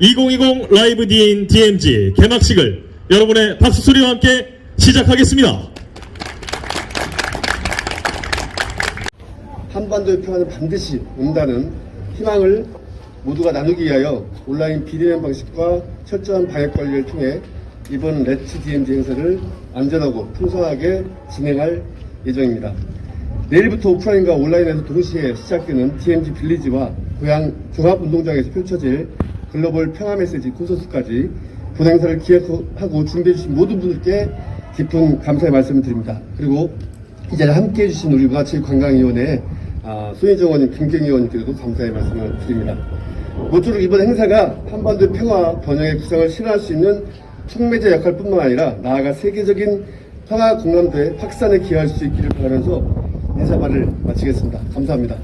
2020 라이브 디인 DMG 개막식을 여러분의 박수 소리와 함께 시작하겠습니다. 한반도의 평화는 반드시 온다는 희망을 모두가 나누기 위하여 온라인 비대면 방식과 철저한 방역 관리를 통해 이번 레츠 DMZ 행사를 안전하고 풍성하게 진행할 예정입니다. 내일부터 오프라인과 온라인에서 동시에 시작되는 DMZ 빌리지와 고향 종합운동장에서 펼쳐질 글로벌 평화 메시지 콘서트까지 본 행사를 기획하고 준비해 주신 모든 분들께 깊은 감사의 말씀을 드립니다. 그리고 이 자리에 함께 해주신 우리 문화체육관광위원회 아, 손희정 의원님, 김경희 의원님께도 감사의 말씀을 드립니다. 모쪼록 이번 행사가 한반도의 평화 번영의 구상을 실현할 수 있는 촉매제 역할뿐만 아니라 나아가 세계적인 평화 공감대 확산에 기여할 수 있기를 바라면서 인사말을 마치겠습니다. 감사합니다.